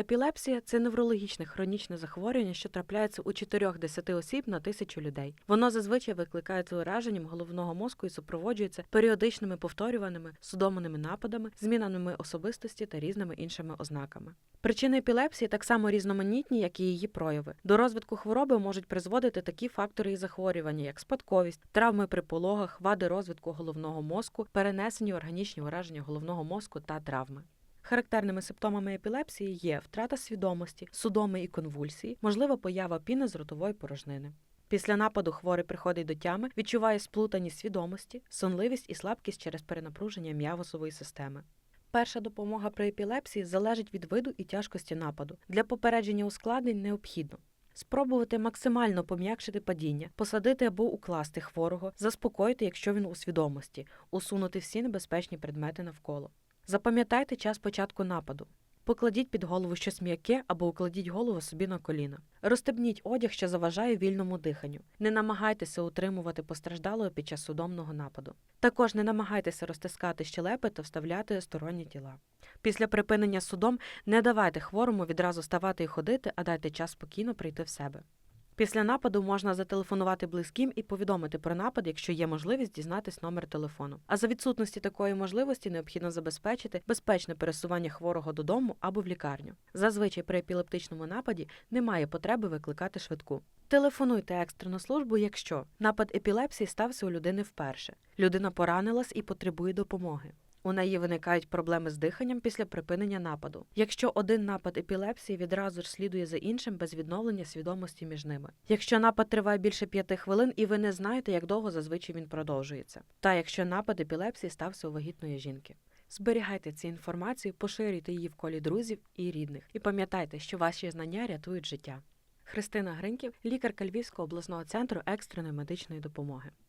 Епілепсія це неврологічне хронічне захворювання, що трапляється у 4-10 осіб на тисячу людей. Воно зазвичай викликається ураженням головного мозку і супроводжується періодичними повторюваними судомними нападами, змінами особистості та різними іншими ознаками. Причини епілепсії так само різноманітні, як і її прояви. До розвитку хвороби можуть призводити такі фактори і захворювання, як спадковість, травми при пологах, вади розвитку головного мозку, перенесені органічні ураження головного мозку та травми. Характерними симптомами епілепсії є втрата свідомості, судоми і конвульсії, можлива поява піни з ротової порожнини. Після нападу хворий приходить до тями, відчуває сплутаність свідомості, сонливість і слабкість через перенапруження м'явосової системи. Перша допомога при епілепсії залежить від виду і тяжкості нападу. Для попередження ускладнень необхідно спробувати максимально пом'якшити падіння, посадити або укласти хворого, заспокоїти, якщо він у свідомості, усунути всі небезпечні предмети навколо. Запам'ятайте час початку нападу. Покладіть під голову щось м'яке або укладіть голову собі на коліна. Розстебніть одяг, що заважає вільному диханню. Не намагайтеся утримувати постраждалого під час судомного нападу. Також не намагайтеся розтискати щелепи та вставляти сторонні тіла. Після припинення судом не давайте хворому відразу ставати і ходити, а дайте час спокійно прийти в себе. Після нападу можна зателефонувати близьким і повідомити про напад, якщо є можливість дізнатись номер телефону. А за відсутності такої можливості необхідно забезпечити безпечне пересування хворого додому або в лікарню. Зазвичай при епілептичному нападі немає потреби викликати швидку. Телефонуйте екстрену службу, якщо напад епілепсії стався у людини вперше. Людина поранилась і потребує допомоги. У неї виникають проблеми з диханням після припинення нападу. Якщо один напад епілепсії відразу ж слідує за іншим без відновлення свідомості між ними. Якщо напад триває більше п'яти хвилин і ви не знаєте, як довго зазвичай він продовжується. Та якщо напад епілепсії стався у вагітної жінки. Зберігайте цю інформацію, поширюйте її в колі друзів і рідних. І пам'ятайте, що ваші знання рятують життя. Христина Гриньків, лікарка Львівського обласного центру екстреної медичної допомоги.